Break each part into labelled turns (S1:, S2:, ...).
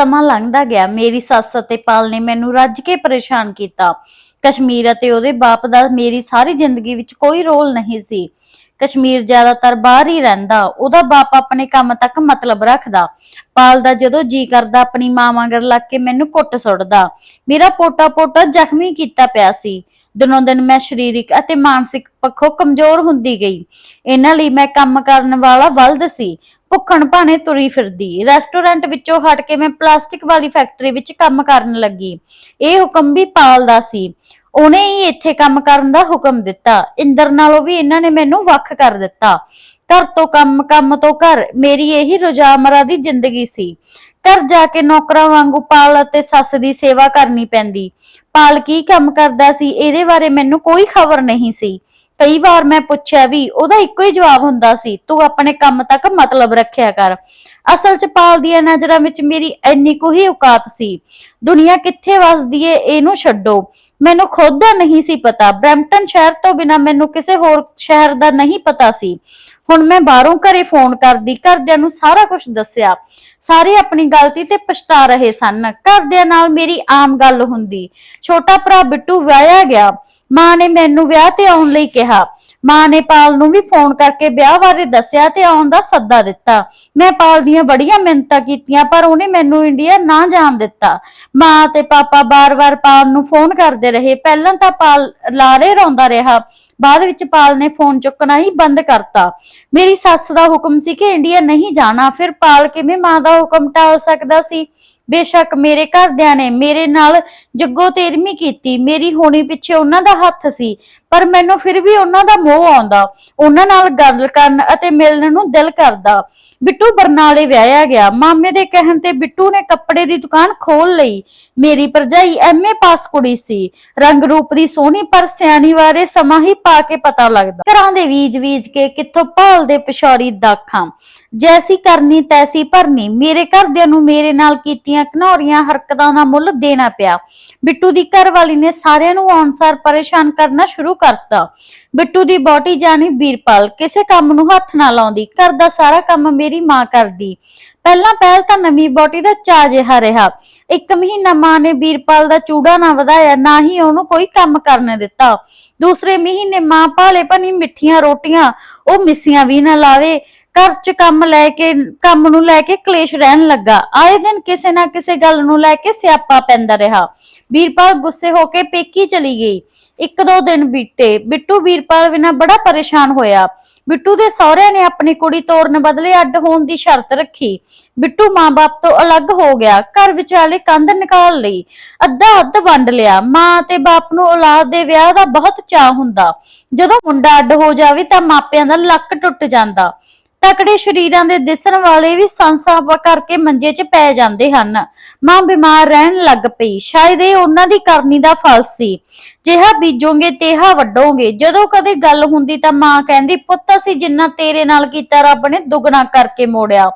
S1: ਸਮਾਂ ਲੰਘਦਾ ਗਿਆ। ਮੇਰੀ ਸੱਸ ਅਤੇ ਪਾਲ ਨੇ ਮੈਨੂੰ ਰੱਜ ਕੇ ਪਰੇਸ਼ਾਨ ਕੀਤਾ। ਕਸ਼ਮੀਰ ਅਤੇ ਉਹਦੇ ਬਾਪ ਦਾ ਮੇਰੀ ਸਾਰੀ ਜ਼ਿੰਦਗੀ ਵਿੱਚ ਕੋਈ ਰੋਲ ਨਹੀਂ ਸੀ। ਕਸ਼ਮੀਰ ਜ਼ਿਆਦਾਤਰ ਬਾਹਰ ਹੀ ਰਹਿੰਦਾ। ਉਹਦਾ ਬਾਪ ਆਪਣੇ ਕੰਮ ਤੱਕ ਮਤਲਬ ਰੱਖਦਾ। ਪਾਲ ਦਾ ਜਦੋਂ ਜੀ ਕਰਦਾ, ਆਪਣੀ ਮਾਂ ਵਾਂਗਰ ਲੱਗ ਕੇ ਮੈਨੂੰ ਕੁੱਟ ਸੁੱਟਦਾ। ਮੇਰਾ ਪੋਟਾ ਪੋਟਾ ਜ਼ਖਮੀ ਕੀਤਾ ਪਿਆ ਸੀ। ਦਿਨੋਂ ਦਿਨ ਮੈਂ ਸਰੀਰਕ ਅਤੇ ਮਾਨਸਿਕ ਪੱਖੋਂ ਕਮਜ਼ੋਰ ਹੁੰਦੀ ਗਈ। ਇਹਨਾਂ ਲਈ ਮੈਂ ਕੰਮ ਕਰਨ ਵਾਲਾ ਵਲਦ ਸੀ। ਭੁੱਖਣ ਭਾਣੇ ਤੁਰੀ ਫਿਰਦੀ। ਰੈਸਟੋਰੈਂਟ ਵਿੱਚੋਂ ਹਟ ਕੇ ਮੈਂ ਪਲਾਸਟਿਕ ਵਾਲੀ ਫੈਕਟਰੀ ਵਿੱਚ ਕੰਮ ਕਰਨ ਲੱਗੀ। ਇਹ ਹੁਕਮ ਵੀ ਪਾਲ ਦਾ ਸੀ। ਉਹਨੇ ਹੀ ਇੱਥੇ ਕੰਮ ਕਰਨ ਦਾ ਹੁਕਮ ਦਿੱਤਾ। ਇੰਦਰ ਨਾਲੋਂ ਵੀ ਇਹਨਾਂ ਨੇ ਮੈਨੂੰ ਵੱਖ ਕਰ ਦਿੱਤਾ। ਘਰ ਤੋਂ ਕੰਮ ਕੰਮ ਤੋਂ ਘਰ, ਮੇਰੀ ਇਹੀ ਰੋਜ਼ਾਮਰਾ ਦੀ ਜ਼ਿੰਦਗੀ ਸੀ। ਘਰ ਜਾ ਕੇ ਨੌਕਰਾਂ ਵਾਂਗੂ ਪਾਲ ਅਤੇ ਸੱਸ ਦੀ ਸੇਵਾ ਕਰਨੀ ਪੈਂਦੀ। ਪਾਲ ਕੀ ਕੰਮ ਕਰਦਾ ਸੀ, ਇਹਦੇ ਬਾਰੇ ਮੈਨੂੰ ਕੋਈ ਖਬਰ ਨਹੀਂ ਸੀ। ਕਈ ਵਾਰ ਮੈਂ ਪੁੱਛਿਆ ਵੀ, ਉਹਦਾ ਇੱਕੋ ਹੀ ਜਵਾਬ ਹੁੰਦਾ ਸੀ, ਤੂੰ ਆਪਣੇ ਕੰਮ ਤੱਕ ਮਤਲਬ ਰੱਖਿਆ ਕਰ। ਅਸਲ 'ਚ ਪਾਲ ਦੀਆਂ ਨਜ਼ਰਾਂ ਵਿੱਚ ਮੇਰੀ ਇੰਨੀ ਕੁ ਹੀ ਔਕਾਤ ਸੀ। ਦੁਨੀਆ ਕਿੱਥੇ ਵਸਦੀ ਏ, ਇਹਨੂੰ ਛੱਡੋ। ਮੈਨੂੰ ਖੁਦ ਦਾ ਨਹੀਂ ਸੀ ਪਤਾ। ਬ੍ਰੈਂਪਟਨ ਸ਼ਹਿਰ ਤੋਂ ਬਿਨਾ ਮੈਨੂੰ ਕਿਸੇ ਹੋਰ ਸ਼ਹਿਰ ਦਾ ਨਹੀਂ ਪਤਾ ਸੀ। ਹੁਣ ਮੈਂ ਬਾਹਰੋਂ ਘਰੇ ਫੋਨ ਕਰਦੀ, ਘਰਦਿਆਂ ਨੂੰ ਸਾਰਾ ਕੁਝ ਦੱਸਿਆ। ਸਾਰੇ ਆਪਣੀ ਗਲਤੀ ਤੇ ਪਛਤਾ ਰਹੇ ਸਨ। ਘਰਦਿਆਂ ਨਾਲ ਮੇਰੀ ਆਮ ਗੱਲ ਹੁੰਦੀ। ਛੋਟਾ ਭਰਾ ਬਿੱਟੂ ਵਿਆਹਿਆ ਗਿਆ। ਮਾਂ ਨੇ ਮੈਨੂੰ ਵਿਆਹ ਤੇ ਆਉਣ ਲਈ ਕਿਹਾ। ਮਾਂ ਨੇ ਪਾਲ ਨੂੰ ਵੀ ਫੋਨ ਕਰਕੇ ਵਿਆਹ ਬਾਰੇ ਦੱਸਿਆ ਤੇ ਆਉਣ ਦਾ ਸੱਦਾ ਦਿੱਤਾ। ਮੈਂ ਪਾਲ ਦੀਆਂ ਬੜੀਆਂ ਮਿਹਨਤਾਂ ਕੀਤੀਆਂ, ਪਰ ਉਹਨੇ ਮੈਨੂੰ ਇੰਡੀਆ ਨਾ ਜਾਣ ਦਿੱਤਾ। ਮਾਂ ਤੇ ਪਾਪਾ ਬਾਰ-ਬਾਰ ਪਾਲ ਨੂੰ ਫੋਨ ਕਰਦੇ ਰਹੇ। ਪਹਿਲਾਂ ਤਾਂ ਪਾਲ ਲਾਰੇ ਰੋਂਦਾ ਰਿਹਾ। ਬਾਅਦ ਵਿੱਚ ਪਾਲ ਨੇ ਫੋਨ ਚੁੱਕਣਾ ਹੀ ਬੰਦ ਕਰਤਾ। ਮੇਰੀ ਸੱਸ ਦਾ ਹੁਕਮ ਸੀ ਕਿ ਇੰਡੀਆ ਨਹੀਂ ਜਾਣਾ। ਫਿਰ ਪਾਲ ਕਿਵੇਂ ਮਾਂ ਦਾ ਹੁਕਮ ਟਾਲ ਸਕਦਾ ਸੀ? ਬੇਸ਼ੱਕ ਮੇਰੇ ਘਰਦਿਆਂ ਨੇ ਮੇਰੇ ਨਾਲ ਜੱਗੋ ਤੇਰਮੀ ਕੀਤੀ, ਮੇਰੀ ਹੋਣੀ ਪਿੱਛੇ ਉਹਨਾਂ ਦਾ ਹੱਥ ਸੀ। ਪਰ ਮੈਨੂੰ ਫਿਰ ਵੀ ਉਹਨਾਂ ਦਾ ਮੋਹ ਆਉਂਦਾ, ਉਹਨਾਂ ਨਾਲ ਗੱਲ ਕਰਨ ਅਤੇ ਮਿਲਣ ਨੂੰ ਦਿਲ ਕਰਦਾ। ਬਿੱਟੂ ਬਰਨਾਲੇ ਵਿਆਹਿਆ ਗਿਆ। ਮਾਮੇ ਦੇ ਕਹਿਣ ਤੇ ਬਿੱਟੂ ਨੇ ਕੱਪੜੇ ਦੀ ਦੁਕਾਨ ਖੋਲ ਲਈ। ਮੇਰੀ ਭਰਜਾਈ ਐਮਏ ਪਾਸ ਕੁੜੀ ਸੀ। ਰੰਗ ਰੂਪ ਦੀ ਸੋਹਣੀ ਪਰ ਸਿਆਣੀ ਬਾਰੇ ਸਮਾਂ ਹੀ ਪਾ ਕੇ ਪਤਾ ਲੱਗਦਾ। ਘਰਾਂ ਦੇ ਬੀਜ ਬੀਜ ਕੇ ਕਿੱਥੋਂ ਭਾਲਦੇ ਪਿਛੌਰੀ ਦਾਖਾਂ। ਜੈਸੀ ਕਰਨੀ ਤੈਸੀ ਭਰਨੀ। ਮੇਰੇ ਘਰਦਿਆਂ ਨੂੰ ਮੇਰੇ ਨਾਲ ਕੀਤੀਆਂ ਘਨੌਰੀਆਂ ਹਰਕਤਾਂ ਦਾ ਮੁੱਲ ਦੇਣਾ ਪਿਆ। ਬਿੱਟੂ ਦੀ ਘਰਵਾਲੀ ਨੇ ਸਾਰਿਆਂ ਨੂੰ ਅਨਸਾਰ ਪਰੇਸ਼ਾਨ ਕਰਨਾ ਸ਼ੁਰੂ ਕਰਤਾ। ਬਿੱਟੂ ਦੀ ਬੋਟੀ ਜਾਨੀ ਵੀਰਪਾਲ ਕਿਸੇ ਕੰਮ ਨੂੰ ਹੱਥ ਨਾ ਲਾਉਂਦੀ, ਘਰ ਦਾ ਸਾਰਾ ਕੰਮ ਮੇਰੀ ਮਾਂ ਕਰਦੀ। ਪਹਿਲਾਂ ਪਹਿਲ ਤਾਂ ਨਵੀਂ ਬੋਟੀ ਦਾ ਚਾ ਜਿਹਾ ਰਿਹਾ। ਇੱਕ ਮਹੀਨਾ ਮਾਂ ਨੇ ਵੀਰਪਾਲ ਦਾ ਚੂੜਾ ਨਾ ਵਧਾਇਆ, ਨਾ ਹੀ ਉਹਨੂੰ ਕੋਈ ਕੰਮ ਕਰਨ ਦਿੱਤਾ। ਦੂਸਰੇ ਮਹੀਨੇ ਮਾਂ ਭਾਲੇ ਭਨੀ ਮਿੱਠੀਆਂ ਰੋਟੀਆਂ ਉਹ ਮਿੱਸੀਆਂ ਵੀ ਨਾ ਲਾਵੇ। ਘਰ 'ਚ ਕੰਮ ਲੈ ਕੇ, ਕੰਮ ਨੂੰ ਲੈ ਕੇ ਕਲੇਸ਼ ਰਹਿਣ ਲੱਗਾ। ਆਏ ਦਿਨ ਕਿਸੇ ਨਾ ਕਿਸੇ ਗੱਲ ਨੂੰ ਲੈ ਕੇ ਸਿਆਪਾ ਪੈਂਦਾ ਰਿਹਾ। ਵੀਰਪਾਲ ਗੁੱਸੇ ਹੋ ਕੇ ਪੇਕੀ ਚਲੀ ਗਈ। ਇੱਕ ਦੋ ਦਿਨ ਬੀਤੇ। ਬਿੱਟੂ ਵੀਰਪਾਲ ਬਿਨਾਂ ਬੜਾ ਪਰੇਸ਼ਾਨ ਹੋਇਆ। ਬਿੱਟੂ ਦੇ ਸਹੁਰਿਆਂ ਨੇ ਆਪਣੀ ਕੁੜੀ ਤੋਰਨ ਬਦਲੇ ਅੱਡ ਹੋਣ ਦੀ ਸ਼ਰਤ ਰੱਖੀ। ਬਿੱਟੂ ਮਾਂ-ਬਾਪ ਤੋਂ ਅਲੱਗ ਹੋ ਗਿਆ। ਘਰ ਵਿਚਾਲੇ ਕੰਧ ਨਿਕਾਲ ਲਈ। ਅੱਧਾ ਅੱਧ ਵੰਡ ਲਿਆ। ਮਾਂ ਤੇ ਬਾਪ ਨੂੰ ਔਲਾਦ ਦੇ ਵਿਆਹ ਦਾ ਬਹੁਤ ਚਾਹ ਹੁੰਦਾ। ਜਦੋਂ ਮੁੰਡਾ ਅੱਡ ਹੋ ਜਾਵੇ ਤਾਂ ਮਾਪਿਆਂ ਦਾ ਲੱਕ ਟੁੱਟ ਜਾਂਦਾ। ਤਕੜੇ ਸ਼ਰੀਰਾਂ ਦੇ ਦਿਸਣ ਵਾਲੇ ਵੀ ਸੰਸਾਪ ਕਰਕੇ ਮੰਜੇ 'ਚ ਪੈ ਜਾਂਦੇ ਹਨ। ਮਾਂ ਬਿਮਾਰ ਰਹਿਣ ਲੱਗ ਪਈ। ਸ਼ਾਇਦ ਇਹ ਉਹਨਾਂ ਦੀ ਕਰਨੀ ਦਾ ਫਲ ਸੀ। ਜਿਹਾ ਬੀਜੋਗੇ, ਤੇਹਾ ਵੱਡੋਗੇ ਜਦੋਂ ਕਦੇ ਗੱਲ ਹੁੰਦੀ ਤਾਂ ਮਾਂ ਕਹਿੰਦੀ, ਪੁੱਤ, ਅਸੀਂ ਜਿੰਨਾ ਤੇਰੇ ਨਾਲ ਕੀਤਾ, ਰੱਬ ਨੇ ਦੁੱਗਣਾ ਕਰਕੇ ਮੋੜਿਆ।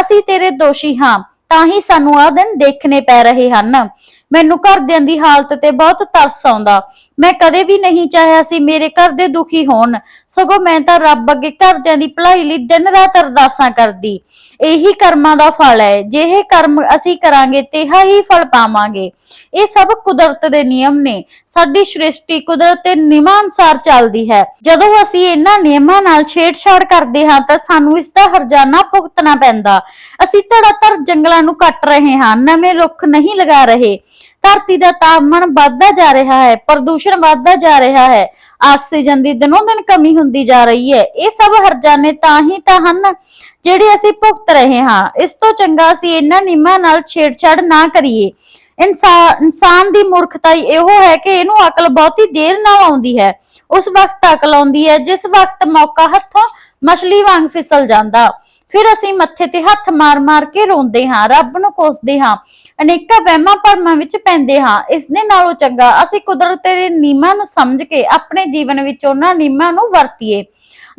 S1: ਅਸੀਂ ਤੇਰੇ ਦੋਸ਼ੀ ਹਾਂ, ਤਾਂ ਹੀ ਸਾਨੂੰ ਆਹ ਦਿਨ ਦੇਖਣੇ ਪੈ ਰਹੇ ਹਨ। ਮੈਨੂੰ ਘਰਦਿਆਂ ਦੀ ਹਾਲਤ ਤੇ ਬਹੁਤ ਤਰਸ ਆਉਂਦਾ। ਮੈਂ ਕਦੇ ਵੀ ਨਹੀਂ ਚਾਹਿਆ ਸੀ ਮੇਰੇ ਘਰ ਦੇ ਦੁਖੀ ਹੋਣ। ਸਗੋਂ ਮੈਂ ਤਾਂ ਰੱਬ ਅੱਗੇ ਘਰਦਿਆਂ ਦੀ ਭਲਾਈ ਲਈ ਦਿਨ ਰਾਤ ਅਰਦਾਸਾਂ ਕਰਦੀ। ਇਹੀ ਕਰਮਾਂ ਦਾ ਫਲ ਹੈ। ਜੇ ਇਹ ਕਰਮ ਅਸੀਂ ਕਰਾਂਗੇ ਤੇਹਾ ਹੀ ਫਲ ਪਾਵਾਂਗੇ। ਇਹ ਸਭ ਕੁਦਰਤ ਦੇ ਨਿਯਮ ਨੇ। ਸਾਡੀ ਸ੍ਰਿਸ਼ਟੀ ਕੁਦਰਤ ਦੇ ਨਿਯਮਾਂ ਅਨੁਸਾਰ ਚੱਲਦੀ ਹੈ। ਜਦੋਂ ਅਸੀਂ ਇਹਨਾਂ ਨਿਯਮਾਂ ਨਾਲ ਛੇੜਛਾੜ ਕਰਦੇ ਹਾਂ ਤਾਂ ਸਾਨੂੰ ਇਸ ਦਾ ਹਰਜਾਨਾ ਭੁਗਤਣਾ ਪੈਂਦਾ। ਅਸੀਂ ਧੜਾਧੜ ਜੰਗਲਾਂ ਨੂੰ ਕੱਟ ਰਹੇ ਹਾਂ। ਨਵੇਂ ਰੁੱਖ ਨਹੀਂ ਲਗਾ ਰਹੇ। ਧਰਤੀ ਦਾ ਤਾਪਮਾਨ ਵੱਧਦਾ ਜਾ ਰਿਹਾ ਹੈ, ਪ੍ਰਦੂਸ਼ਣ ਵੱਧਦਾ ਜਾ ਰਿਹਾ ਹੈ, ਆਕਸੀਜਨ ਦੀ ਦਿਨੋਂ ਦਿਨ ਕਮੀ ਹੁੰਦੀ ਜਾ ਰਹੀ ਹੈ। ਇਹ ਸਭ ਹਰਜਾਨੇ ਤਾਂ ਹੀ ਤਾਂ ਹਨ ਜਿਹੜੇ ਅਸੀਂ ਭੁਗਤ ਰਹੇ ਹਾਂ। ਇਸ ਤੋਂ ਚੰਗਾ ਅਸੀਂ ਇਹਨਾਂ ਨਿਯਮਾਂ ਨਾਲ ਛੇੜਛਾੜ ਨਾ ਕਰੀਏ। ਇਨਸਾਨ ਇਨਸਾਨ ਦੀ ਮੂਰਖਤਾਈ ਇਹੋ ਹੈ ਕਿ ਇਹਨੂੰ ਅਕਲ ਬਹੁਤੀ ਦੇਰ ਨਾਲ ਆਉਂਦੀ ਹੈ। ਉਸ ਵਕਤ ਅਕਲ ਆਉਂਦੀ ਹੈ, ਜਿਸ ਵਕਤ ਮੌਕਾ ਹੱਥੋਂ ਮਛਲੀ ਵਾਂਗ ਫਿਸਲ ਜਾਂਦਾ। ਫਿਰ ਅਸੀਂ ਮੱਥੇ ਤੇ ਹੱਥ ਮਾਰ-ਮਾਰ ਕੇ ਰੋਂਦੇ ਹਾਂ, ਰੱਬ ਨੂੰ ਕੋਸਦੇ ਹਾਂ, ਅਨੇਕਾਂ ਵਹਿਮਾਂ ਭਰਮਾਂ ਵਿੱਚ ਪੈਂਦੇ ਹਾਂ, ਇਸ ਦੇ ਨਾਲੋਂ ਚੰਗਾ ਅਸੀਂ ਕੁਦਰਤ ਦੇ ਨਿਯਮਾਂ ਨੂੰ ਸਮਝ ਕੇ ਆਪਣੇ ਜੀਵਨ ਵਿੱਚ ਉਹਨਾਂ ਨਿਯਮਾਂ ਨੂੰ ਵਰਤੀਏ।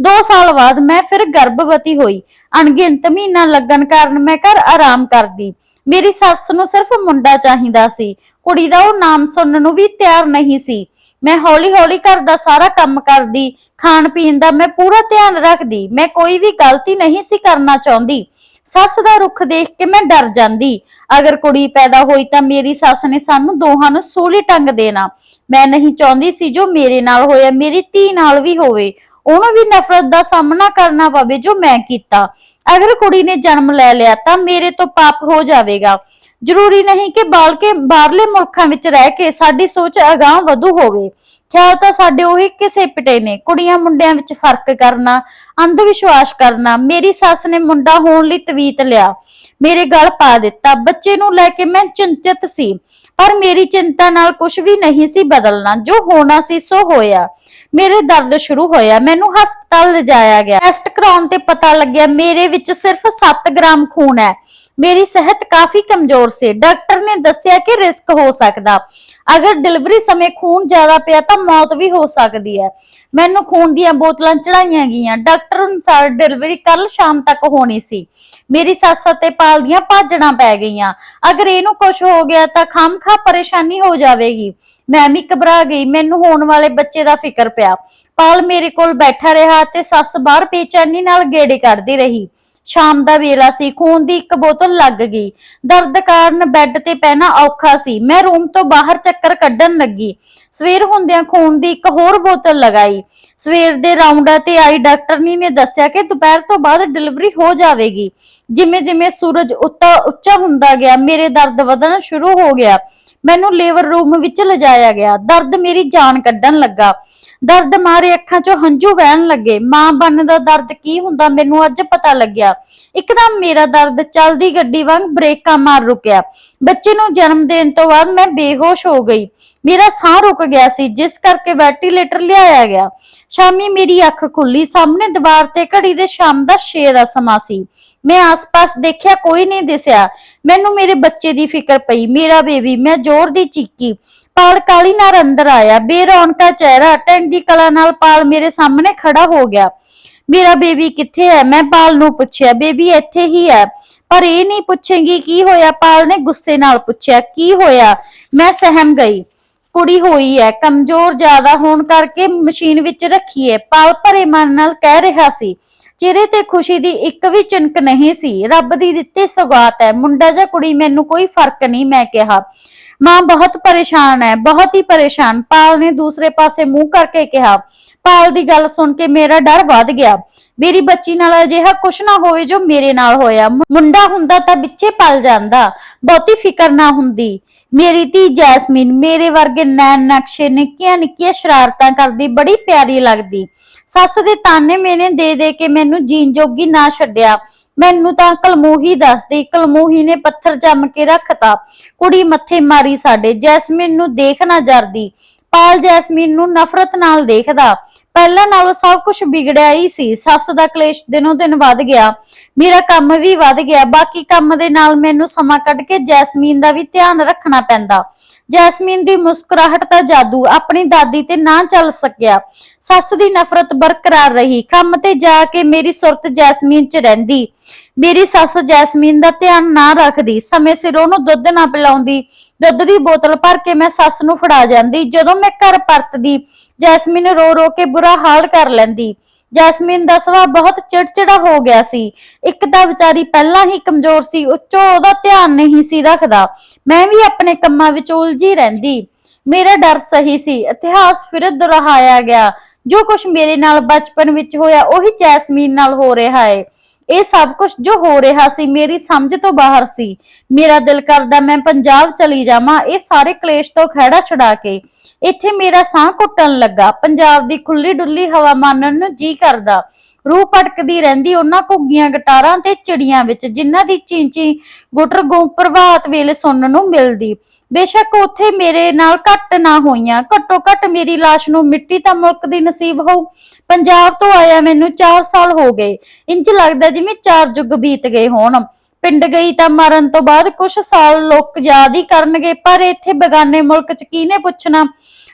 S1: 2 ਸਾਲ ਬਾਅਦ ਮੈਂ ਫਿਰ ਗਰਭਵਤੀ ਹੋਈ, ਅਣਗਿਣਤ ਮਹੀਨਾ ਲੱਗਣ ਕਾਰਨ ਮੈਂ ਘਰ ਆਰਾਮ ਕਰਦੀ। ਮੇਰੀ ਸੱਸ ਨੂੰ ਸਿਰਫ ਮੁੰਡਾ ਚਾਹੀਦਾ ਸੀ, ਕੁੜੀ ਦਾ ਉਹ ਨਾਮ ਸੁਣਨ ਨੂੰ ਵੀ ਤਿਆਰ ਨਹੀਂ ਸੀ। ਮੈਂ ਹੌਲੀ-ਹੌਲੀ ਘਰ ਦਾ ਸਾਰਾ ਕੰਮ ਕਰਦੀ, ਖਾਣ ਪੀਣ ਦਾ ਮੈਂ ਪੂਰਾ ਧਿਆਨ ਰੱਖਦੀ, ਮੈਂ ਕੋਈ ਵੀ ਗਲਤੀ ਨਹੀਂ ਸੀ ਕਰਨਾ ਚਾਹੁੰਦੀ। ਸੱਸ ਦਾ ਰੁੱਖ ਦੇਖ ਕੇ ਮੈਂ ਡਰ ਜਾਂਦੀ। ਅਗਰ ਕੁੜੀ ਪੈਦਾ ਹੋਈ ਤਾਂ ਮੇਰੀ ਸੱਸ ਨੇ ਸਾਨੂੰ ਦੋਹਾਂ ਨੂੰ ਸੂਲੀ ਟੰਗ ਦੇਣਾ। ਮੈਂ ਨਹੀਂ ਚਾਹੁੰਦੀ ਸੀ ਜੋ ਮੇਰੇ ਨਾਲ ਹੋਇਆ, ਮੇਰੀ ਧੀ ਨਾਲ ਵੀ ਹੋਵੇ। ਉਹਨੂੰ ਵੀ ਨਫ਼ਰਤ ਦਾ ਸਾਹਮਣਾ ਕਰਨਾ ਪਵੇ ਜੋ ਮੈਂ ਕੀਤਾ। ਅਗਰ ਕੁੜੀ ਨੇ ਜਨਮ ਲੈ ਲਿਆ ਤਾਂ ਮੇਰੇ ਤੋਂ ਪਾਪ ਹੋ ਜਾਵੇਗਾ। ਜ਼ਰੂਰੀ ਨਹੀਂ ਕਿ ਬਾਲ ਕੇ ਬਾਹਰਲੇ ਮੁਲਕਾਂ ਵਿੱਚ ਰਹਿ ਕੇ ਸਾਡੀ ਸੋਚ ਅਗਾਂਹ ਵਧੂ ਹੋਵੇ। ਖਿਆਲ ਤਾਂ ਸਾਡੇ ਉਹੀ ਕਿਸੇ ਪਿਟੇ ਨੇ। ਕੁੜੀਆਂ ਮੁੰਡਿਆਂ ਵਿੱਚ ਫ਼ਰਕ ਕਰਨਾ ਅੰਧ ਵਿਸ਼ਵਾਸ ਕਰਨਾ। ਮੇਰੀ ਸੱਸ ਨੇ ਮੁੰਡਾ ਹੋਣ ਲਈ ਤਵੀਤ ਲਿਆ। ਮੇਰੇ ਗਲ ਪਾ ਦਿੱਤਾ। ਬੱਚੇ ਨੂੰ ਲੈ ਕੇ ਮੈਂ ਚਿੰਤਿਤ ਸੀ। ਪਰ ਮੇਰੀ ਚਿੰਤਾ ਨਾਲ ਕੁਝ ਵੀ ਨਹੀਂ ਸੀ ਬਦਲਣਾ। ਜੋ ਹੋਣਾ ਸੀ ਸੋ ਹੋਇਆ। ਮੇਰੇ ਦਰਦ ਸ਼ੁਰੂ ਹੋਇਆ। ਮੈਨੂੰ ਹਸਪਤਾਲ ਲਿਜਾਇਆ ਗਿਆ। ਟੈਸਟ ਕਰਾਉਣ ਤੇ ਪਤਾ ਲੱਗਿਆ, ਮੇਰੇ ਵਿੱਚ ਸਿਰਫ 7 ਗ੍ਰਾਮ ਖੂਨ ਹੈ। ਮੇਰੀ ਸਿਹਤ ਕਾਫੀ ਕਮਜ਼ੋਰ ਸੀ। ਡਾਕਟਰ ਨੇ ਦੱਸਿਆ ਕਿ ਰਿਸਕ ਹੋ ਸਕਦਾ। ਅਗਰ ਡਿਲੀਵਰੀ ਸਮੇਂ ਖੂਨ ਜ਼ਿਆਦਾ ਪਿਆ ਤਾਂ ਮੌਤ ਵੀ ਹੋ ਸਕਦੀ ਹੈ। ਮੈਨੂੰ ਖੂਨ ਦੀਆਂ ਬੋਤਲਾਂ ਚੜਾਈਆਂ ਗਈਆਂ। ਡਾਕਟਰ ਅਨੁਸਾਰ ਡਿਲੀਵਰੀ ਕੱਲ ਸ਼ਾਮ ਤੱਕ ਹੋਣੀ ਸੀ। ਮੇਰੀ ਸੱਸ ਅਤੇ ਪਾਲ ਦੀਆਂ ਭਾਜੜਾਂ ਪੈ ਗਈਆਂ। ਅਗਰ ਇਹਨੂੰ ਕੁਝ ਹੋ ਗਿਆ ਤਾਂ ਖਾਮਖਾ ਪਰੇਸ਼ਾਨੀ ਹੋ ਜਾਵੇਗੀ। ਮੈਂ ਵੀ ਘਬਰਾ ਗਈ। ਮੈਨੂੰ ਹੋਣ ਵਾਲੇ ਬੱਚੇ ਦਾ ਫਿਕਰ ਪਿਆ। ਪਾਲ ਮੇਰੇ ਕੋਲ ਬੈਠਾ ਰਿਹਾ ਤੇ ਸੱਸ ਬਾਹਰ ਬੇਚੈਨੀ ਨਾਲ ਗੇੜੇ ਕੱਢਦੀ ਰਹੀ। ਸ਼ਾਮ ਦਾ ਵੇਲਾ ਸੀ, ਖੂਨ ਦੀ ਇੱਕ ਬੋਤਲ ਲੱਗ ਗਈ। ਦਰਦ ਕਾਰਨ ਬੈੱਡ ਤੇ ਪੈਣਾ ਔਖਾ ਸੀ। ਮੈਂ ਰੂਮ ਤੋਂ ਬਾਹਰ ਚੱਕਰ ਕੱਢਣ ਲੱਗੀ। ਸਵੇਰ ਹੁੰਦਿਆਂ ਖੂਨ ਦੀ ਇੱਕ ਹੋਰ ਬੋਤਲ ਲਗਾਈ। ਸਵੇਰ ਦੇ ਰਾਉਂਡਾਂ ਤੇ ਆਈ ਡਾਕਟਰਨੀ ਨੇ ਦੱਸਿਆ ਕਿ ਦੁਪਹਿਰ ਤੋਂ ਬਾਅਦ ਡਿਲੀਵਰੀ ਹੋ ਜਾਵੇਗੀ। ਜਿਵੇਂ ਜਿਵੇਂ ਸੂਰਜ ਉੱਤਾ ਉੱਚਾ ਹੁੰਦਾ ਗਿਆ, ਮੇਰੇ ਦਰਦ ਵਧਣਾ ਸ਼ੁਰੂ ਹੋ ਗਿਆ। ਮੈਨੂੰ ਲੇਬਰ ਰੂਮ ਵਿੱਚ ਲਿਜਾਇਆ ਗਿਆ। ਦਰਦ ਮੇਰੀ ਜਾਨ ਕੱਢਣ ਲੱਗਾ। ਦਰਦ ਮਾਰੇ ਅੱਖਾਂ 'ਚੋਂ ਹੰਝੂ ਵਹਿਣ ਲੱਗੇ। ਮਾਂ ਬਣਨ ਦਾ ਦਰਦ ਕੀ ਹੁੰਦਾ ਮੈਨੂੰ ਅੱਜ ਪਤਾ ਲੱਗਿਆ। ਇੱਕਦਮ ਮੇਰਾ ਦਰਦ ਚੱਲਦੀ ਗੱਡੀ ਵਾਂਗ ਬ੍ਰੇਕਾਂ ਮਾਰ ਰੁਕਿਆ। ਬੱਚੇ ਨੂੰ ਜਨਮ ਦੇਣ ਤੋਂ ਬਾਅਦ ਮੈਂ ਬੇਹੋਸ਼ ਹੋ ਗਈ। ਮੇਰਾ ਸਾਹ ਰੁਕ ਗਿਆ ਸੀ, ਜਿਸ ਕਰਕੇ ਵੈਂਟੀਲੇਟਰ ਲਿਆਇਆ ਗਿਆ। ਸ਼ਾਮੀ ਮੇਰੀ ਅੱਖ ਖੁੱਲੀ, ਸਾਹਮਣੇ ਦੀਵਾਰ ਤੇ ਘੜੀ ਦੇ ਸ਼ਾਮ ਦਾ 6 ਦਾ ਸਮਾਂ ਸੀ। ਮੈਂ ਆਸ-ਪਾਸ ਦੇਖਿਆ, ਕੋਈ ਨਹੀਂ ਦਿਸਿਆ। ਮੈਨੂੰ ਮੇਰੇ ਬੱਚੇ ਦੀ ਫਿਕਰ ਪਈ। ਮੇਰਾ ਬੇਬੀ, ਮੈਂ ਜ਼ੋਰ ਦੀ ਚੀਕੀ। ਪਾਲ ਕਾਲੀ ਨਾਲ ਅੰਦਰ ਆਇਆ। ਬੇਰੌਣਕਾ ਚਿਹਰਾ ਟੈਂਟ ਦੀ ਕਲਾ ਨਾਲ ਪਾਲ ਮੇਰੇ ਸਾਹਮਣੇ ਖੜਾ ਹੋ ਗਿਆ। ਮੇਰਾ ਬੇਬੀ ਕਿੱਥੇ ਹੈ? ਮੈਂ ਪਾਲ ਨੂੰ ਪੁੱਛਿਆ। ਬੇਬੀ ਇੱਥੇ ਹੀ ਹੈ। ਪਰ ਇਹ ਨਹੀਂ ਪੁੱਛੇਗੀ ਕੀ ਹੋਇਆ। ਪਾਲ ਨੇ ਗੁੱਸੇ ਨਾਲ ਪੁੱਛਿਆ, ਕੀ ਹੋਇਆ? ਮੈਂ ਸਹਿਮ ਗਈ। ਕੁੜੀ ਹੋਈ ਹੈ। ਕਮਜ਼ੋਰ ਜ਼ਿਆਦਾ ਹੋਣ ਕਰਕੇ ਮਸ਼ੀਨ ਵਿੱਚ ਰੱਖੀ ਹੈ। ਪਾਲ ਭਰੇ ਮਨ ਨਾਲ ਕਹਿ ਰਿਹਾ ਸੀ ਚਿਹਰੇ ਤੇ ਖੁਸ਼ੀ ਦੀ ਇੱਕ ਵੀ ਚਿੰਕ ਨਹੀਂ ਸੀ। ਰੱਬ ਦੀ ਦਿੱਤੀ ਸੁਗਾਤ ਹੈ। ਮੁੰਡਾ ਜਾਂ ਕੁੜੀ, ਮੈਨੂੰ ਕੋਈ ਫ਼ਰਕ ਨਹੀਂ, ਮੈਂ ਕਿਹਾ। ਮਾਂ ਬਹੁਤ ਪਰੇਸ਼ਾਨ ਹੈ, ਬਹੁਤ ਹੀ ਪਰੇਸ਼ਾਨ। ਪਾਲ ਨੇ ਦੂਸਰੇ ਪਾਸੇ ਮੂੰਹ ਕਰਕੇ ਕਿਹਾ, ਪਾਲ ਦੀ ਗੱਲ ਸੁਣ ਕੇ ਮੇਰਾ ਡਰ ਵੱਧ ਗਿਆ। ਮੇਰੀ ਬੱਚੀ ਨਾਲ ਅਜਿਹਾ ਕੁਛ ਨਾ ਹੋਵੇ ਜੋ ਮੇਰੇ ਨਾਲ ਹੋਇਆ। ਮੁੰਡਾ ਹੁੰਦਾ ਤਾਂ ਵਿੱਚੇ ਪਲ ਜਾਂਦਾ। ਬਹੁਤੀ ਫਿਕਰ ਨਾ ਹੁੰਦੀ। ਮੇਰੀ ਧੀ ਜੈਸਮੀਨ ਮੇਰੇ ਵਰਗੇ ਨੈਣ ਨਕਸ਼ੇ, ਨਿੱਕੀਆਂ ਨਿੱਕੀਆਂ ਸ਼ਰਾਰਤਾਂ ਕਰਦੀ, ਬੜੀ ਪਿਆਰੀ ਲੱਗਦੀ। ਸੱਸ ਦੇ ਤਾਨੇ ਮੈਨੇ ਦੇ ਦੇ ਕੇ ਮੈਨੂੰ ਜੀਣ ਜੋਗੀ ਨਾ ਛੱਡਿਆ। ਮੈਨੂੰ ਤਾਂ ਕਲਮੂਹੀ ਦੱਸਦੀ, ਕਲਮੂਹੀ ਨੇ ਪੱਥਰ ਜੰਮ ਕੇ ਰੱਖਤਾ। ਕੁੜੀ ਮੱਥੇ ਮਾਰੀ ਸਾਡੇ, ਜੈਸਮੀਨ ਨੂੰ ਦੇਖ ਨਾ ਜਰਦੀ। ਪਾਲ ਜੈਸਮੀਨ ਨੂੰ ਨਫ਼ਰਤ ਨਾਲ ਦੇਖਦਾ। ਪਹਿਲਾਂ ਨਾਲੋਂ ਸਭ ਕੁਝ ਵਿਗੜਿਆ ਹੀ ਸੀ। ਸੱਸ ਦਾ ਕਲੇਸ਼ ਦਿਨੋਂ ਦਿਨ ਵੱਧ ਗਿਆ। ਮੇਰਾ ਕੰਮ ਵੀ ਵੱਧ ਗਿਆ। ਬਾਕੀ ਕੰਮ ਦੇ ਨਾਲ ਮੈਨੂੰ ਸਮਾਂ ਕੱਢ ਕੇ ਜੈਸਮੀਨ ਦਾ ਵੀ ਧਿਆਨ ਰੱਖਣਾ ਪੈਂਦਾ। ਜੈਸਮੀਨ ਦੀ ਮੁਸਕਰਾਹਟ ਦਾ ਜਾਦੂ ਆਪਣੀ ਦਾਦੀ ਤੇ ਨਾ ਚੱਲ ਸਕਿਆ। ਸੱਸ ਦੀ ਨਫ਼ਰਤ ਬਰਕਰਾਰ ਰਹੀ। ਕੰਮ ਤੇ ਜਾ ਕੇ ਮੇਰੀ ਸੁਰਤ ਜੈਸਮੀਨ 'ਚ ਰਹਿੰਦੀ। ਮੇਰੀ ਸੱਸ ਜੈਸਮੀਨ ਦਾ ਧਿਆਨ ਨਾ ਰੱਖਦੀ, ਸਮੇਂ ਸਿਰ ਉਹਨੂੰ ਦੁੱਧ ਨਾ ਪਿਲਾਉਂਦੀ। ਦੁੱਧ ਦੀ ਬੋਤਲ ਭਰ ਕੇ ਮੈਂ ਸੱਸ ਨੂੰ ਫੜਾ ਜਾਂਦੀ, ਜਦੋਂ ਮੈਂ ਘਰ ਪਰਤਦੀ, ਜੈਸਮੀਨ ਰੋ ਰੋ ਕੇ ਬੁਰਾ ਹਾਲ ਕਰ ਲੈਂਦੀ। ਜੈਸਮੀਨ ਦਾ ਸੁਭਾਅ ਬਹੁਤ ਚਿੜਚਿੜਾ ਹੋ ਗਿਆ ਸੀ। ਇੱਕ ਤਾਂ ਵਿਚਾਰੀ ਪਹਿਲਾਂ ਹੀ ਕਮਜ਼ੋਰ ਸੀ, ਉੱਚੋਂ ਉਹਦਾ ਧਿਆਨ ਨਹੀਂ ਸੀ ਰੱਖਦਾ। ਮੈਂ ਵੀ ਆਪਣੇ ਕੰਮਾਂ ਵਿੱਚ ਉਲਝੀ ਰਹਿੰਦੀ। ਮੇਰਾ ਡਰ ਸਹੀ ਸੀ, ਇਤਿਹਾਸ ਫਿਰ ਦੁਹਰਾਇਆ ਗਿਆ। ਜੋ ਕੁਝ ਮੇਰੇ ਨਾਲ ਬਚਪਨ ਵਿੱਚ ਹੋਇਆ, ਉਹੀ ਜੈਸਮੀਨ ਨਾਲ ਹੋ ਰਿਹਾ ਹੈ। ਇਹ ਸਭ ਕੁਝ ਜੋ ਹੋ ਰਿਹਾ ਸੀ, ਮੇਰੀ ਸਮਝ ਤੋਂ ਬਾਹਰ ਸੀ। ਮੇਰਾ ਦਿਲ ਕਰਦਾ ਮੈਂ ਪੰਜਾਬ ਚਲੀ ਜਾਵਾਂ, ਇਹ ਸਾਰੇ ਕਲੇਸ਼ ਤੋਂ ਖਹਿੜਾ ਛੁਡਾ ਕੇ। ਇੱਥੇ ਮੇਰਾ ਸਾਹ ਘੁੱਟਣ ਲੱਗਾ। ਪੰਜਾਬ ਦੀ ਖੁੱਲੀ ਡੁੱਲੀ ਹਵਾ ਮਾਨਣ ਨੂੰ ਜੀ ਕਰਦਾ। ਰੂਹ ਭਟਕਦੀ ਰਹਿੰਦੀ ਉਹਨਾਂ ਘੁੱਗੀਆਂ ਗਟਾਰਾਂ ਤੇ ਚਿੜੀਆਂ ਵਿੱਚ, ਜਿਨ੍ਹਾਂ ਦੀ ਚੀਂਚੀ ਗੁਟਰ ਗੂੰ ਪ੍ਰਭਾਤ ਵੇਲੇ ਸੁਣਨ ਨੂੰ ਮਿਲਦੀ। ਬੇਸ਼ੱਕ ਉੱਥੇ ਮੇਰੇ ਨਾਲ ਘੱਟ ਨਾ ਹੋਈਆਂ। ਘੱਟੋ ਘੱਟ ਮੇਰੀ ਲਾਸ਼ ਨੂੰ ਮਿੱਟੀ ਤਾਂ ਮੁਲਕ ਦੀ ਨਸੀਬ ਹੋਊ। ਪੰਜਾਬ ਤੋਂ ਆਇਆ ਮੈਨੂੰ 4 ਸਾਲ ਹੋ ਗਏ। ਇੰਜ ਲੱਗਦਾ ਜਿਵੇਂ ਚਾਰ ਯੁੱਗ ਬੀਤ ਗਏ ਹੋਣ। ਪਿੰਡ ਗਈ ਤਾਂ ਮਰਨ ਤੋਂ ਬਾਅਦ ਕੁਝ ਸਾਲ ਲੋਕ ਯਾਦ ਹੀ ਕਰਨਗੇ, ਪਰ ਇੱਥੇ ਬਗਾਨੇ ਮੁਲਕ 'ਚ ਕਿਹਨੇ ਪੁੱਛਣਾ?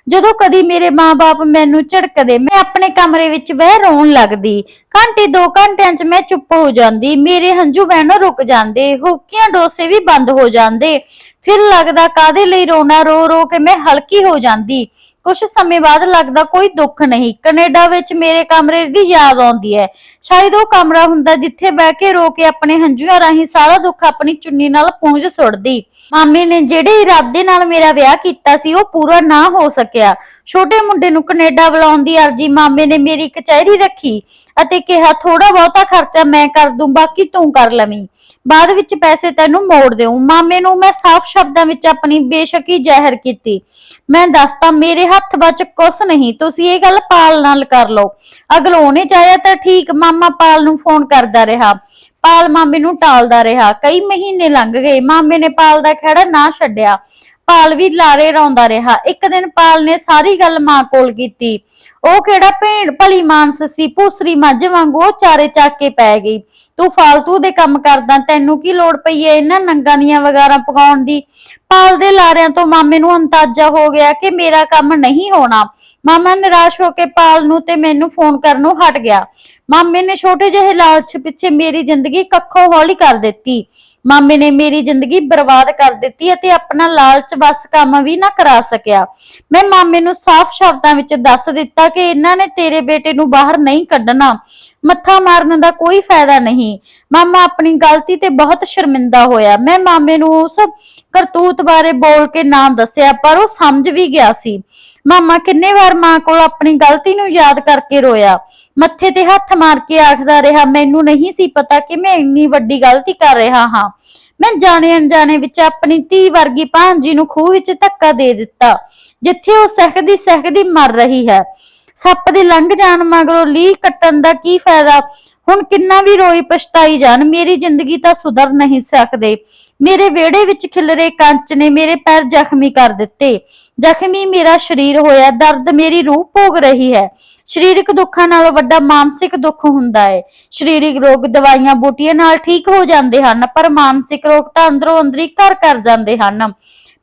S1: ਜਦੋਂ ਕਦੀ ਮੇਰੇ ਮਾਪੇ ਮੈਨੂੰ ਝੜਕਦੇ, ਮੈਂ ਆਪਣੇ ਕਮਰੇ ਵਿੱਚ ਵਹਿ ਰੋਣ ਲੱਗਦੀ। ਘੰਟੇ, ਦੋ ਘੰਟਿਆਂ 'ਚ ਮੈਂ ਚੁੱਪ ਹੋ ਜਾਂਦੀ। ਮੇਰੇ ਹੰਝੂ ਵਹਿਣੋਂ ਰੁਕ ਜਾਂਦੇ। ਹੋਕੀਆਂ ਡੋਸੇ ਵੀ ਬੰਦ ਹੋ ਜਾਂਦੇ। ਫਿਰ ਲੱਗਦਾ ਕਾਦੇ ਲਈ ਰੋਣਾ, ਰੋ ਰੋ ਕੇ ਮੈਂ ਹਲਕੀ ਹੋ ਜਾਂਦੀ। ਕੁਝ ਸਮੇਂ ਬਾਅਦ ਲੱਗਦਾ ਕੋਈ ਦੁੱਖ ਨਹੀਂ। ਕੈਨੇਡਾ ਵਿੱਚ ਮੇਰੇ ਕਮਰੇ ਦੀ ਯਾਦ ਆਉਂਦੀ ਹੈ। ਸ਼ਾਇਦ ਉਹ ਕਮਰਾ ਹੁੰਦਾ ਜਿੱਥੇ ਬਹਿ ਕੇ ਰੋ ਕੇ ਆਪਣੇ ਹੰਝੂਆਂ ਰਾਹੀਂ ਸਾਰਾ ਦੁੱਖ ਆਪਣੀ ਚੁੰਨੀ ਨਾਲ ਪੂੰਝ ਸੁੱਟਦੀ। ਮਾਮੇ ਨੇ ਜਿਹੜੇ ਇਰਾਦੇ ਨਾਲ ਮੇਰਾ ਵਿਆਹ ਕੀਤਾ ਸੀ, ਉਹ ਪੂਰਾ ਨਾ ਹੋ ਸਕਿਆ। ਛੋਟੇ ਮੁੰਡੇ ਨੂੰ ਕੈਨੇਡਾ ਬੁਲਾਉਣ ਦੀ ਅਰਜ਼ੀ ਮਾਮੇ ਨੇ ਮੇਰੀ ਕਚਹਿਰੀ ਰੱਖੀ ਅਤੇ ਕਿਹਾ ਥੋੜਾ ਬਹੁਤਾ ਖਰਚਾ ਮੈਂ ਕਰ ਦੂੰ, ਬਾਕੀ ਤੂੰ ਕਰ ਲਵੀਂ। ਬਾਅਦ ਵਿੱਚ ਪੈਸੇ ਤੈਨੂੰ ਮੋੜ ਦੇਉ। ਮਾਮੇ ਨੂੰ ਮੈਂ ਸਾਫ਼ ਸ਼ਬਦਾਂ ਵਿੱਚ ਆਪਣੀ ਬੇਸ਼ਕੀ ਜ਼ਾਹਿਰ ਕੀਤੀ। ਮੈਂ ਦੱਸਤਾ, ਮੇਰੇ ਹੱਥ ਵਿੱਚ ਕੁਛ ਨਹੀਂ, ਤੁਸੀਂ ਇਹ ਗੱਲ ਪਾਲ ਨਾਲ ਕਰ ਲਓ। ਅਗਲੋਂ ਨੇ ਚਾਹਿਆ ਤਾਂ ਠੀਕ, ਮਾਮਾ ਪਾਲ ਨੂੰ ਫੋਨ ਕਰਦਾ ਰਿਹਾ। ਪਾਲ ਮਾਮੇ ਨੂੰ ਟਾਲਦਾ ਰਿਹਾ। ਕਈ ਮਹੀਨੇ ਲੰਘ ਗਏ, ਮਾਮੇ ਨੇ ਪਾਲ ਦਾ ਖਹਿੜਾ ਨਾ ਛੱਡਿਆ। ਪਾਲ ਵੀ ਲਾਰੇ ਰੌਂਦਾ ਰਿਹਾ। ਇੱਕ ਦਿਨ ਪਾਲ ਨੇ ਸਾਰੀ ਗੱਲ ਮਾਂ ਕੋਲ ਕੀਤੀ। ਉਹ ਕਿਹੜਾ ਭੇਣ ਭਲੀ ਮਾਨਸ ਸੀ, ਭੂਸਰੀ ਮੱਝ ਵਾਂਗੂ ਉਹ ਚਾਰੇ ਚੱਕ ਕੇ ਪੈ ਗਈ। ਤੂੰ ਫਾਲਤੂ ਦੇ ਕੰਮ ਕਰਦਾ, ਤੈਨੂੰ ਕੀ ਲੋੜ ਪਈ ਐ ਇਹਨਾਂ ਨੰਗਾਂ ਦੀਆਂ ਵਗਾਰਾਂ ਪਕਾਉਣ ਦੀ? ਪਾਲ ਦੇ ਲਾਰਿਆਂ ਤੋਂ ਮਾਮੇ ਨੂੰ ਅੰਦਾਜ਼ਾ ਹੋ ਗਿਆ ਕਿ ਮੇਰਾ ਕੰਮ ਨਹੀਂ ਹੋਣਾ। ਮਾਮਾ ਨਿਰਾਸ਼ ਹੋ ਕੇ ਪਾਲ ਨੂੰ ਤੇ ਮੈਨੂੰ ਫੋਨ ਕਰਨੋਂ ਹਟ ਗਿਆ। ਮਾਮੇ ਨੇ ਛੋਟੇ ਜਿਹੇ ਲਾਲਚ ਪਿੱਛੇ ਮੇਰੀ ਜ਼ਿੰਦਗੀ ਕੱਖੋਂ ਹੌਲੀ ਕਰ ਦਿੱਤੀ। ਮਾਮੇ ਨੇ ਮੇਰੀ ਜ਼ਿੰਦਗੀ ਬਰਬਾਦ ਕਰ ਦਿੱਤੀ ਅਤੇ ਆਪਣਾ ਲਾਲਚ ਬਸ ਕੰਮ ਵੀ ਨਾ ਕਰਾ ਸਕਿਆ। ਮੈਂ ਮਾਮੇ ਨੂੰ ਸਾਫ਼ ਸ਼ਬਦਾਂ ਵਿੱਚ ਦੱਸ ਦਿੱਤਾ ਕਿ ਇਹਨਾਂ ਨੇ ਤੇਰੇ ਬੇਟੇ ਨੂੰ ਬਾਹਰ ਨਹੀਂ ਕੱਢਣਾ। ਮੱਥਾ ਮਾਰਨ ਦਾ ਕੋਈ ਫਾਇਦਾ ਨਹੀਂ। ਮਾਮਾ ਆਪਣੀ ਗਲਤੀ ਤੇ ਬਹੁਤ ਸ਼ਰਮਿੰਦਾ ਹੋਇਆ। ਮੈਂ ਮਾਮੇ ਨੂੰ ਉਸ ਕਰਤੂਤ ਬਾਰੇ ਬੋਲ ਕੇ ਨਾ ਦੱਸਿਆ, ਪਰ ਉਹ ਸਮਝ ਵੀ ਗਿਆ ਸੀ। ਮਾਮਾ ਕਿੰਨੇ ਵਾਰ ਮਾਂ ਕੋਲ ਆਪਣੀ ਗਲਤੀ ਨੂੰ ਯਾਦ ਕਰਕੇ ਰੋਇਆ? ਮੱਥੇ ਤੇ ਹੱਥ ਮਾਰ ਕੇ ਆਖਦਾ ਰਿਹਾ, ਮੈਨੂੰ ਨਹੀਂ ਸੀ ਪਤਾ ਕਿ ਮੈਂ ਇੰਨੀ ਵੱਡੀ ਗਲਤੀ ਕਰ ਰਿਹਾ ਹਾਂ। ਮੈਂ ਜਾਣੇ ਅਣਜਾਣੇ ਵਿੱਚ ਆਪਣੀ ਧੀ ਵਰਗੀ ਭਾਂਜੀ ਨੂੰ ਖੂਹ ਵਿੱਚ ਧੱਕਾ ਦੇ ਦਿੱਤਾ, ਜਿੱਥੇ ਉਹ ਸਹਿਕਦੀ ਸਹਿਕਦੀ ਮਰ ਰਹੀ ਹੈ। ਸੱਪ ਦੇ ਲੰਘ ਜਾਣ ਮਗਰੋਂ ਲੀਹ ਕੱਟਣ ਦਾ ਕੀ ਫਾਇਦਾ? ਹੁਣ ਕਿੰਨਾ ਵੀ ਰੋਈ ਪਛਤਾਈ ਜਾਣ, ਮੇਰੀ ਜ਼ਿੰਦਗੀ ਤਾਂ ਸੁਧਰ ਨਹੀਂ ਸਕਦੇ। ਮੇਰੇ ਵਿਹੜੇ ਵਿੱਚ ਖਿਲਰੇ ਕੰਚ ਨੇ ਮੇਰੇ ਪੈਰ ਜ਼ਖਮੀ ਕਰ ਦਿੱਤੇ। ਜ਼ਖਮੀ ਮੇਰਾ ਸਰੀਰ ਹੋਇਆ, ਦਰਦ ਮੇਰੀ ਰੂਹ ਭੋਗ ਰਹੀ ਹੈ। ਸਰੀਰਕ ਦੁੱਖਾਂ ਨਾਲੋਂ ਵੱਡਾ ਮਾਨਸਿਕ ਦੁੱਖ ਹੁੰਦਾ ਹੈ। ਸਰੀਰਕ ਰੋਗ ਦਵਾਈਆਂ ਬੂਟੀਆਂ ਨਾਲ ਠੀਕ ਹੋ ਜਾਂਦੇ ਹਨ, ਪਰ ਮਾਨਸਿਕ ਰੋਗ ਤਾਂ ਅੰਦਰੋਂ ਅੰਦਰੀ ਘਰ ਕਰ ਜਾਂਦੇ ਹਨ।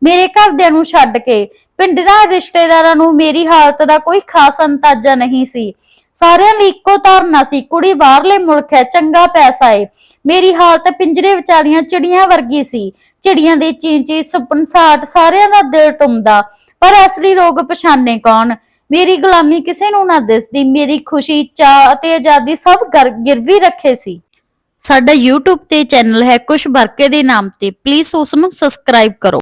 S1: ਮੇਰੇ ਘਰਦਿਆਂ ਨੂੰ ਛੱਡ ਕੇ ਪਿੰਡਾਂ ਰਿਸ਼ਤੇਦਾਰਾਂ ਨੂੰ ਮੇਰੀ ਹਾਲਤ ਦਾ ਕੋਈ ਖਾਸ ਅੰਦਾਜ਼ਾ ਨਹੀਂ ਸੀ। ਸਾਰਿਆਂ ਲਈ ਇੱਕੋ ਧਾਰਨਾ ਸੀ, ਕੁੜੀ ਬਾਹਰਲੇ ਮੁਲਕ ਹੈ, ਚੰਗਾ ਪੈਸਾ ਏ। ਮੇਰੀ ਹਾਲਤ ਪਿੰਜਰੇ ਵਿਚਾਲੀਆਂ ਚਿੜੀਆਂ ਵਰਗੀ ਸੀ। ਚਿੜੀਆਂ ਦੇ ਚੀਚੀ, ਸੁਪਨ ਸਾਟ, ਸਾਰਿਆਂ ਦਾ ਦਿਲ ਟੁੰਮਦਾ। ਪਰ ਅਸਲੀ ਲੋਕ ਪਛਾਣੇ ਕੌਣ? ਮੇਰੀ ਗੁਲਾਮੀ ਕਿਸੇ ਨੂੰ ਨਾ ਦਿਸਦੀ। ਮੇਰੀ ਖੁਸ਼ੀ ਚਾਹ ਅਤੇ ਆਜ਼ਾਦੀ ਸਭ ਗਰ- ਗਿਰਵੀ ਰੱਖੇ ਸੀ। ਸਾਡਾ YouTube ਤੇ ਚੈਨਲ ਹੈ ਕੁਸ਼ ਬਰਕੇ ਦੇ ਨਾਮ ਤੇ। ਪਲੀਜ਼ ਉਸ ਨੂੰ ਸਬਸਕ੍ਰਾਈਬ ਕਰੋ।